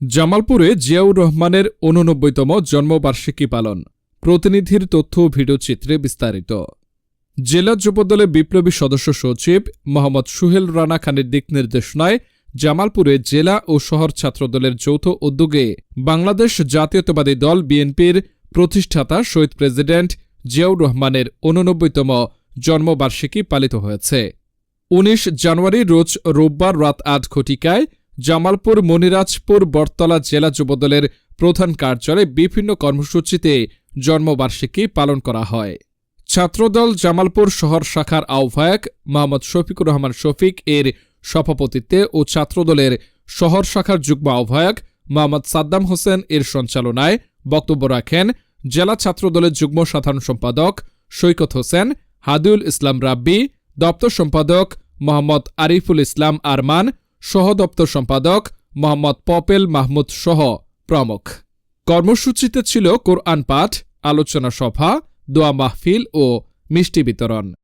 জামালপুরে জিয়াউর রহমানের উননব্বইতম জন্মবার্ষিকী পালন। প্রতিনিধির তথ্য ভিডিওচিত্রে বিস্তারিত। জেলা যুবদলের বিপ্লবী সদস্য সচিব মোহাম্মদ সুহেল রানা খানের দিক নির্দেশনায় জামালপুরে জেলা ও শহর ছাত্রদলের যৌথ উদ্যোগে বাংলাদেশ জাতীয়তাবাদী দল বিএনপির প্রতিষ্ঠাতা শহীদ প্রেসিডেন্ট জিয়াউর রহমানের উননব্বইতম জন্মবার্ষিকী পালিত হয়েছে। উনিশ জানুয়ারি রোজ রোববার রাত আট ঘটিকায় জামালপুর, মনিরাজপুর, বটতলা জেলা যুবদলের প্রধান কার্যালয়ে বিভিন্ন কর্মসূচিতে জন্মবার্ষিকী পালন করা হয়। ছাত্রদল জামালপুর শহর শাখার আহ্বায়ক মোহাম্মদ শফিকুর রহমান শফিক এর সভাপতিত্বে ও ছাত্রদলের শহর শাখার যুগ্ম আহ্বায়ক মোহাম্মদ সাদ্দাম হোসেন এর সঞ্চালনায় বক্তব্য রাখেন জেলা ছাত্রদলের যুগ্ম সাধারণ সম্পাদক সৈকত হোসেন, হাদিউল ইসলাম রাব্বি, দপ্তর সম্পাদক মোহাম্মদ আরিফুল ইসলাম আরমান সহ দপ্তর সম্পাদক মোহাম্মদ পপেল মাহমুদ সহ প্রমুখ। কর্মসূচিতে ছিল কোরআন পাঠ, আলোচনা সভা, দোয়া মাহফিল ও মিষ্টি বিতরণ।